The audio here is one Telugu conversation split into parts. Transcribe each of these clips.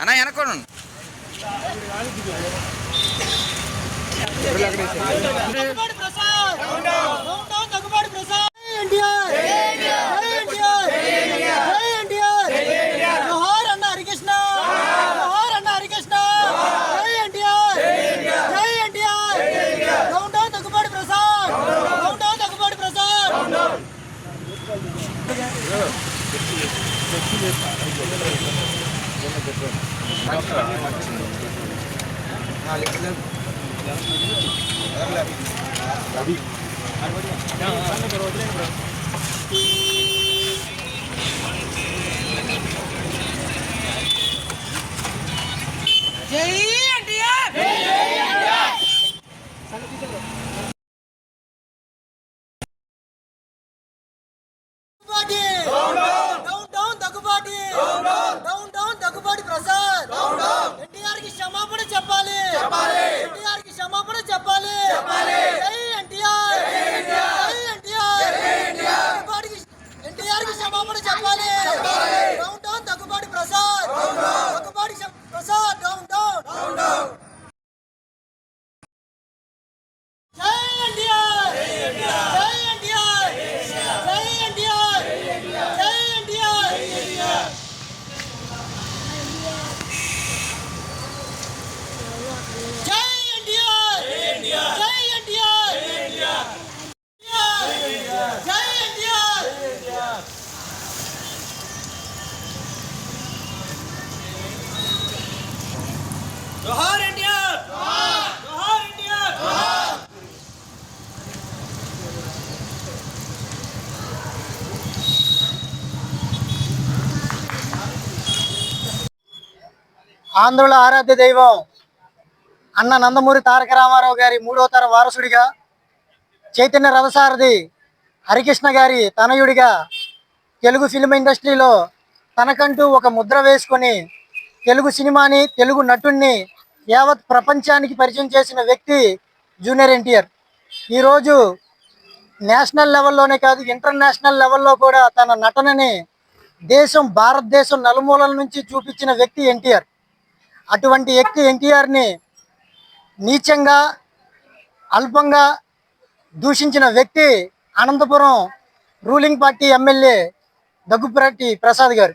అన్నా వెనక్కోండి. Daggubati Prasad down down Daggubati Prasad NTR NTR NTR జోహార్ అన్న హరికృష్ణ జోహార్ అన్న హరికృష్ణ జై ఎన్టీఆర్ జై NTR down down Daggubati Prasad down down Daggubati Prasad జై NTR Daggubati down down Daggubati down down Daggubati Prasad ఎన్టీఆర్కి చెప్పాలి. కి క్షమాపణ చెప్పాలి. జై ఎన్టీఆర్ జై ఎన్టీఆర్ దగ్గుబాటికి ఎన్టీఆర్కి క్షమాపణ చెప్పాలి డౌన్ డౌన్ దగ్గుబాటి ప్రసాద్ దగ్గుబాటి క్షమ- ప్రసాద్ డౌన్ డౌన్ జై ఎన్టీఆర్ జై ఎన్టీఆర్ జై ఎన్టీఆర్ జై ఎన్టీఆర్ జై ఎన్టీఆర్ జై ఎన్టీఆర్ జై ఎన్టీఆర్ జోహార్ ఎన్టీఆర్ జోహార్ ఎన్టీఆర్ ఆంధ్రుల ఆరాధ్య దైవం అన్న నందమూరి తారక రామారావు గారి మూడో తర వారసుడిగా చైతన్య రథసారథి హరికృష్ణ గారి తనయుడిగా తెలుగు ఫిల్మ్ ఇండస్ట్రీలో తనకంటూ ఒక ముద్ర వేసుకొని తెలుగు సినిమాని తెలుగు నటుణ్ణి యావత్ ప్రపంచానికి పరిచయం చేసిన వ్యక్తి జూనియర్ ఎన్టీఆర్. ఈరోజు నేషనల్ లెవెల్లోనే కాదు ఇంటర్నేషనల్ లెవెల్లో కూడా తన నటనని దేశం భారతదేశం నలుమూలల నుంచి చూపించిన వ్యక్తి ఎన్టీఆర్. అటువంటి వ్యక్తి ఎన్టీఆర్ని నీచంగా అల్పంగా దూషించిన వ్యక్తి Anantapur ruling party MLA Daggupati Prasad garu.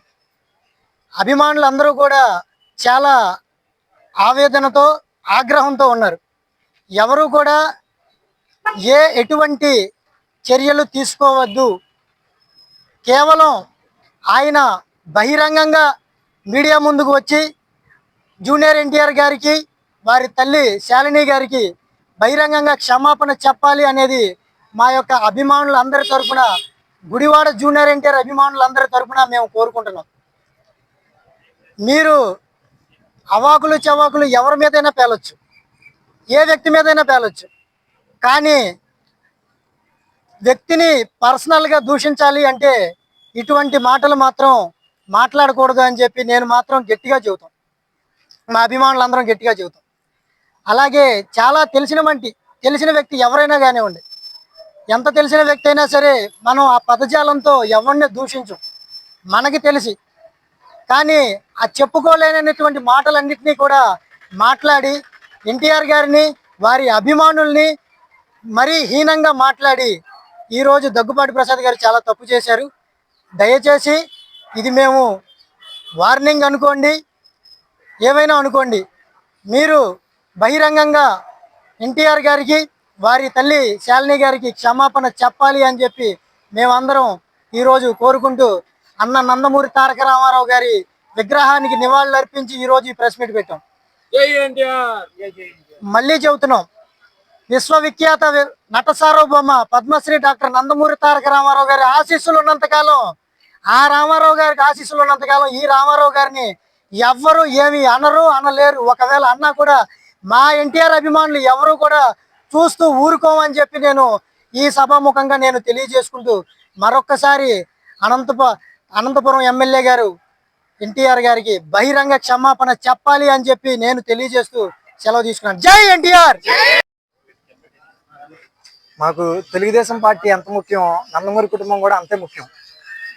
అభిమానులు అందరూ కూడా చాలా ఆవేదనతో ఆగ్రహంతో ఉన్నారు. ఎవరు కూడా ఏ ఎటువంటి చర్యలు తీసుకోవద్దు. కేవలం ఆయన బహిరంగంగా మీడియా ముందుకు వచ్చి జూనియర్ ఎన్టీఆర్ గారికి వారి తల్లి శాలిని గారికి బహిరంగంగా క్షమాపణ చెప్పాలి అనేది మా యొక్క అభిమానులందరి తరఫున గుడివాడ జూనియర్ ఎన్టీఆర్ అభిమానులందరి తరపున మేము కోరుకుంటున్నాం. మీరు అవాకులు చవాకులు ఎవరి మీదైనా పేలొచ్చు. ఏ వ్యక్తి మీదైనా పేలొచ్చు. కానీ వ్యక్తిని పర్సనల్గా దూషించాలి అంటే ఇటువంటి మాటలు మాత్రం మాట్లాడకూడదు అని చెప్పి నేను మాత్రం గట్టిగా చెబుతాను. మా అభిమానులందరం గట్టిగా చెబుతాం. అలాగే చాలా తెలిసిన వంటి తెలిసిన వ్యక్తి ఎవరైనా కానివ్వండి ఎంత తెలిసిన వ్యక్తి అయినా సరే మనం ఆ పదజాలంతో ఎవరిని దూషించం. మనకి తెలిసి. కానీ ఆ చెప్పుకోలేనటువంటి మాటలన్నింటినీ కూడా మాట్లాడి ఎన్టీఆర్ గారిని వారి అభిమానుల్ని మరీ హీనంగా మాట్లాడి ఈరోజు దగ్గుపాటి ప్రసాద్ గారు చాలా తప్పు చేశారు. దయచేసి ఇది మేము వార్నింగ్ అనుకోండి. ఏమైనా అనుకోండి మీరు బహిరంగంగా ఎన్టీఆర్ గారికి వారి తల్లి శాలిని గారికి క్షమాపణ చెప్పాలి అని చెప్పి మేమందరం ఈరోజు కోరుకుంటూ అన్న నందమూరి తారక రామారావు గారి విగ్రహానికి నివాళులు అర్పించి ఈరోజు ఈ ప్రెస్ మీట్ పెట్టాం. మళ్ళీ చెబుతున్నాం విశ్వవిఖ్యాత నట సార్వభౌమ పద్మశ్రీ డాక్టర్ నందమూరి తారక రామారావు గారి ఆశీస్సులు ఉన్నంతకాలం ఆ రామారావు గారికి ఆశీస్సులు ఉన్నంతకాలం ఈ రామారావు గారిని ఎవ్వరు ఏమి అనరు అనలేరు. ఒకవేళ అన్నా కూడా మా ఎన్టీఆర్ అభిమానులు ఎవరు కూడా చూస్తూ ఊరుకోమని చెప్పి నేను ఈ సభాముఖంగా నేను తెలియజేసుకుంటూ మరొక్కసారి అనంతప అనంతపురం ఎమ్మెల్యే గారు ఎన్టీఆర్ గారికి బహిరంగ క్షమాపణ చెప్పాలి అని చెప్పి నేను తెలియజేస్తూ సెలవు తీసుకున్నాను. జై ఎన్టీఆర్! మాకు తెలుగుదేశం పార్టీ ఎంత ముఖ్యం నందమూరి కుటుంబం కూడా అంతే ముఖ్యం.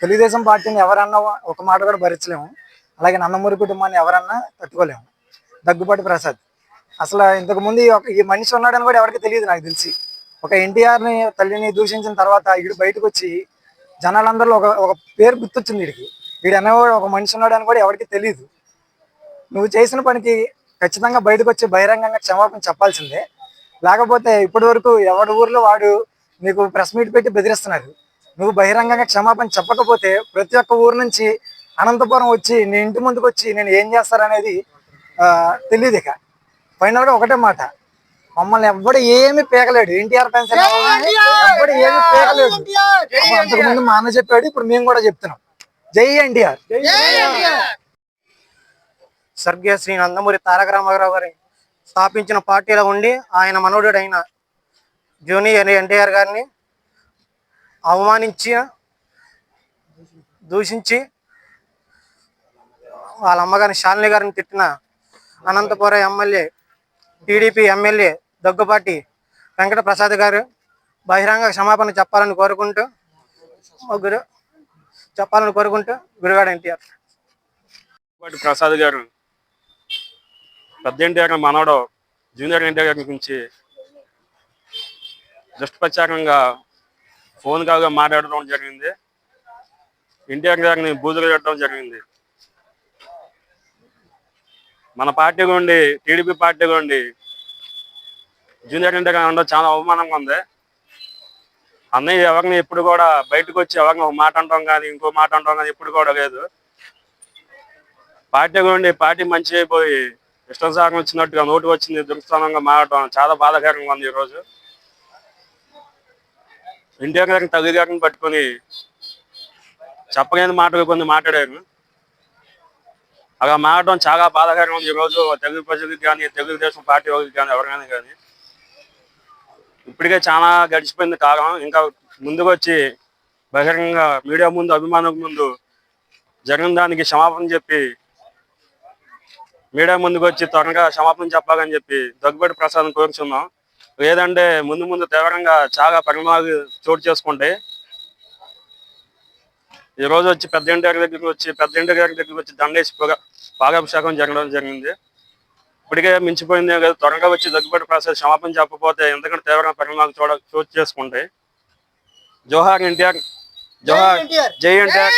తెలుగుదేశం పార్టీని ఎవరన్నా ఒక మాట కూడా భరించలేము. అలాగే నందమూరి కుటుంబాన్ని ఎవరన్నా తట్టుకోలేము. దగ్గుపాటి ప్రసాద్. అసలు ఇంతకు ముందు ఈ ఒక- ఈ మనిషి ఉన్నాడని కూడా ఎవరికి తెలియదు నాకు తెలిసి. ఒక ఎన్టీఆర్ని తల్లిని దూషించిన తర్వాత వీడు బయటకు వచ్చి జనాలందరిలో ఒక ఒక పేరు గుర్తొచ్చింది వీడికి వీడు అనేవాడు ఒక మనిషి ఉన్నాడని కూడా ఎవరికి తెలియదు నువ్వు చేసిన పనికి ఖచ్చితంగా బయటకు వచ్చి బహిరంగంగా క్షమాపణ చెప్పాల్సిందే. లేకపోతే ఇప్పటి వరకు ఎవడి ఊర్లో వాడు నీకు ప్రెస్ మీట్ పెట్టి బెదిరిస్తున్నారు నువ్వు బహిరంగంగా క్షమాపణ చెప్పకపోతే ప్రతి ఒక్క ఊరు నుంచి అనంతపురం వచ్చి నీ ఇంటి ముందుకు వచ్చి నేను ఏం చేస్తారనేది తెలియదు ఇక. ఫైనల్గా ఒకటే మాట. మమ్మల్ని ఎవ్వడు ఏమి పీకలేడు. ఎన్టీఆర్ ఫ్యాన్స్ ఎవ్వడు ఏమి పీకలేడు. అంతకు ముందు మా అన్న చెప్పాడు ఇప్పుడు మేము కూడా చెప్తున్నాం. జై ఎన్టీఆర్! స్వర్గీయ శ్రీ నందమూరి తారక రామారావు గారి స్థాపించిన పార్టీలో ఉండి ఆయన మనవడైన జూనియర్ ఎన్టీఆర్ గారిని అవమానించి దూషించి వాళ్ళ అమ్మగారిని శాలిని గారిని తిట్టిన Anantapur MLA TDP MLA Daggupati Venkata Prasad garu బహిరంగ క్షమాపణ చెప్పాలని కోరుకుంటూ గురు చెప్పాలని కోరుకుంటూ గురుగాడు ఎన్టీఆర్. ప్రసాద్ గారు పెద్ద ఎన్టీఆర్ మనవడు జూనియర్ ఎన్టీఆర్ గారి గురించి దుష్ప్రచారంగా ఫోన్ కాల్గా మాట్లాడడం జరిగింది. ఎన్టీఆర్ గారిని బూజులు పెట్టడం జరిగింది. మన పార్టీ గుండి టీడీపీ పార్టీ గుండి జూనియర్ ఇంటర్ ఉండడం చాలా అవమానంగా ఉంది. అన్నయ్య ఎవరిని ఎప్పుడు కూడా బయటకు వచ్చి ఎవరిని ఒక మాట అంటాం కానీ ఇంకో మాట అంటాం కానీ ఎప్పుడు కూడా లేదు పార్టీ గుండి పార్టీ మంచి అయిపోయి ఇష్టానుసారం వచ్చినట్టుగా నోటు వచ్చింది దుర్స్థానంగా మారటం చాలా బాధాకరంగా ఉంది ఈరోజు. ఇంటి గారిని తల్లి గారిని పట్టుకొని చెప్పలేని మాటలు కొన్ని మాట్లాడారు. అలా మారడం చాలా బాధాకరంగా ఉంది. ఈరోజు తెలుగు ప్రజలకు కానీ తెలుగుదేశం పార్టీ వాళ్ళకి కానీ ఎవరికైనా కానీ ఇప్పటికే చాలా గడిచిపోయింది కాలం. ఇంకా ముందుకు వచ్చి బహిరంగంగా మీడియా ముందు అభిమానుల ముందు జరిగిన దానికి క్షమాపణ చెప్పి మీడియా ముందుకు వచ్చి త్వరగా క్షమాపణ చెప్పాలని చెప్పి దగ్గుబడి ప్రసాదం కోరుచున్నాం. లేదంటే ముందు ముందు తీవ్రంగా చాలా పరిణామాలు చోటు చేసుకుంటాయి. ఈ రోజు వచ్చి పెద్ద ఇంటి గారి దగ్గరికి వచ్చి పెద్ద ఇంటి గారి దగ్గరికి వచ్చి దండేసి పొగ- పాలాభిషేకం జరగడం జరిగింది. ఇప్పటికే మించిపోయింది కదా త్వరగా వచ్చి దగ్గుబడి ప్రసాద్ క్షమాపణ చెప్పకపోతే ఎందుకంటే తీవ్రంగా పరిణామాలు చూడ చోటు చేసుకుంటాయి. జోహార్ ఎన్టీఆర్ జోహార్ జై ఎన్టీఆర్.